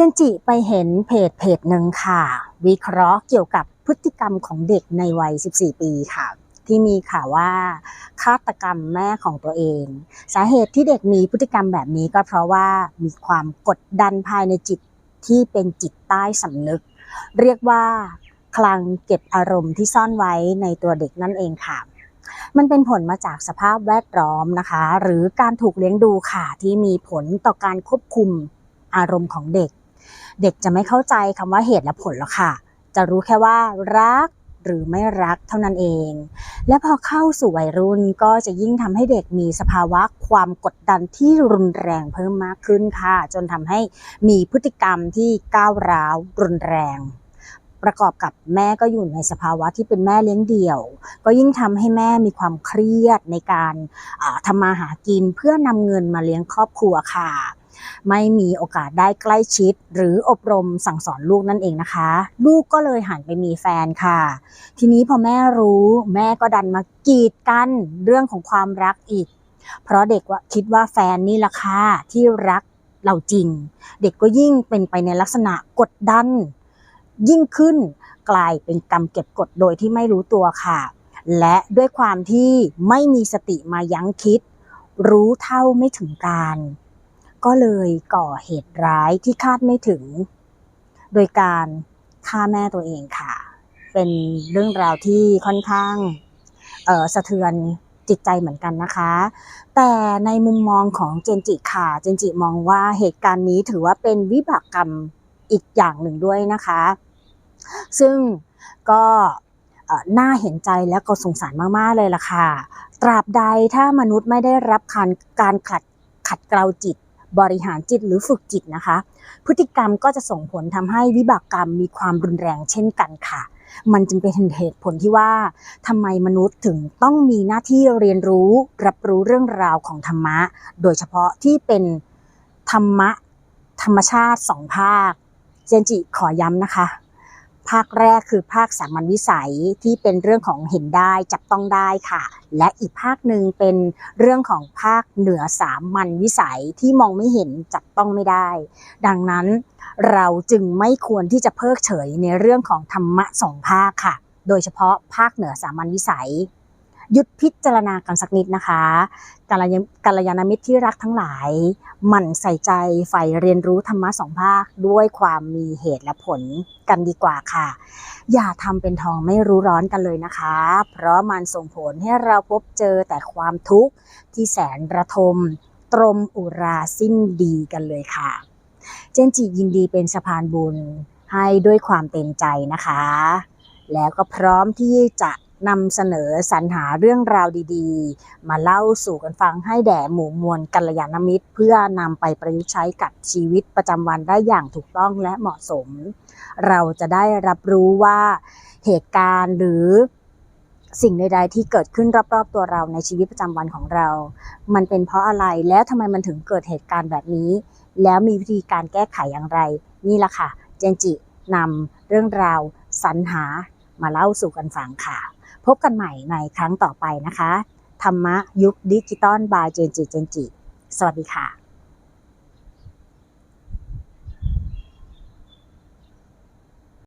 จนจิไปเห็นเพจเพจหนึ่งค่ะ วิเคราะห์เกี่ยวกับพฤติกรรมของเด็กในวัย 14 ปีค่ะ ที่มีข่าวว่าฆาตกรรมแม่ของตัวเอง สาเหตุที่เด็กมีพฤติกรรมแบบนี้ก็เพราะว่ามีความกดดันภายในจิตที่เป็นจิตใต้สำนึก เรียกว่าคลังเก็บอารมณ์ที่ซ่อนไว้ในตัวเด็กนั่นเองค่ะมันเป็นผลมาจากสภาพแวดล้อมนะคะ หรือการถูกเลี้ยงดูค่ะที่มีผลต่อการควบคุมอารมณ์ของเด็ก เด็กจะไม่เข้าใจคำว่าเหตุและผลหรอกค่ะ จะรู้แค่ว่ารักหรือไม่รักเท่านั้นเอง และพอเข้าสู่วัยรุ่นก็จะยิ่งทำให้เด็กมีสภาวะความกดดันที่รุนแรงเพิ่มมากขึ้นค่ะ จนทำให้มีพฤติกรรมที่ก้าวร้าวรุนแรง ประกอบกับแม่ก็อยู่ในสภาวะที่เป็นแม่เลี้ยงเดี่ยว ก็ยิ่งทำให้แม่มีความเครียดในการอ่าทำมาหากินเพื่อนำเงินมาเลี้ยงครอบครัวค่ะ ไม่มีโอกาสได้ใกล้ชิด หรืออบรมสั่งสอนลูกนั่นเองนะคะ ลูกก็เลยหันไปมีแฟนค่ะ ทีนี้พอแม่รู้แม่ก็ดันมากีดกันเรื่องของความรักอีก เพราะเด็กว่าคิดว่าแฟนนี่แหละค่ะที่รักเราจริง เด็กก็ยิ่งเป็นไปในลักษณะกดดัน ยิ่งขึ้นกลายเป็นกรรมเก็บกดโดยที่ไม่รู้ตัวค่ะ และด้วยความที่ไม่มีสติมายั้งคิด รู้เท่าไม่ถึงการ ก็เลยก่อเหตุร้ายที่คาดไม่ถึง โดยการฆ่าแม่ตัวเองค่ะ เป็นเรื่องราวที่ค่อนข้างสะเทือนจิตใจเหมือนกันนะคะ แต่ในมุมมองของเจนจิค่ะ เจนจิมองว่าเหตุการณ์นี้ถือว่าเป็นวิบากกรรมอีกอย่างหนึ่งด้วยนะคะ ซึ่งก็น่าเห็นใจและก็สงสารมาก ๆ เลยล่ะค่ะ ตราบใดถ้ามนุษย์ไม่ได้รับการการขัดขัดเกลาจิต บริหารจิตหรือฝึกจิตนะคะ พฤติกรรมก็จะส่งผลทำให้วิบากกรรมมีความรุนแรงเช่นกันค่ะ มันจึงเป็นเหตุผลที่ว่าทำไมมนุษย์ถึงต้องมีหน้าที่เรียนรู้ รับรู้เรื่องราวของธรรมะ โดยเฉพาะที่เป็นธรรมะธรรมชาติสองภาค เจนจิขอย้ำนะคะ ภาคแรกคือภาคสามัญวิสัยที่เป็นเรื่องของเห็นได้จับต้องได้ค่ะ และอีกภาคหนึ่งเป็นเรื่องของภาคเหนือสามัญวิสัยที่มองไม่เห็นจับต้องไม่ได้ ดังนั้นเราจึงไม่ควรที่จะเพิกเฉยในเรื่องของธรรมะสองภาคค่ะ โดยเฉพาะภาคเหนือสามัญวิสัย หยุดพิจารณากันสักนิดนะคะกัลยากัลยาณมิตรที่รักทั้งหลาย หมั่นใส่ใจใฝ่เรียนรู้ธรรมะสองภาคด้วยความมีเหตุและผลกันดีกว่าค่ะ อย่าทำเป็นทองไม่รู้ร้อนกันเลยนะคะ เพราะมันส่งผลให้เราพบเจอแต่ความทุกข์ที่แสนระทม ตรมอุราสิ้นดีกันเลยค่ะ เจนจิยินดีเป็นสะพานบุญให้ด้วยความเต็มใจนะคะ แล้วก็พร้อมที่จะ นำเสนอสรรหาเรื่องราวดีๆ มาเล่าสู่กันฟังให้แด่หมู่มวลกัลยาณมิตร เพื่อนำไปประยุกต์ใช้กับชีวิตประจำวันได้อย่างถูกต้องและเหมาะสม เราจะได้รับรู้ว่าเหตุการณ์หรือสิ่งใดๆที่เกิดขึ้นรอบๆตัวเราในชีวิตประจำวันของเรา มันเป็นเพราะอะไรแล้วทำไมมันถึงเกิดเหตุการณ์แบบนี้ แล้วมีวิธีการแก้ไขอย่างไร นี่แหละค่ะ เจนจินำเรื่องราวสรรหามาเล่าสู่กันฟังค่ะ พบกันใหม่ในครั้งต่อไปนะคะ ธรรมะยุคดิจิตอลบายเจนจิเจนจิ สวัสดีค่ะ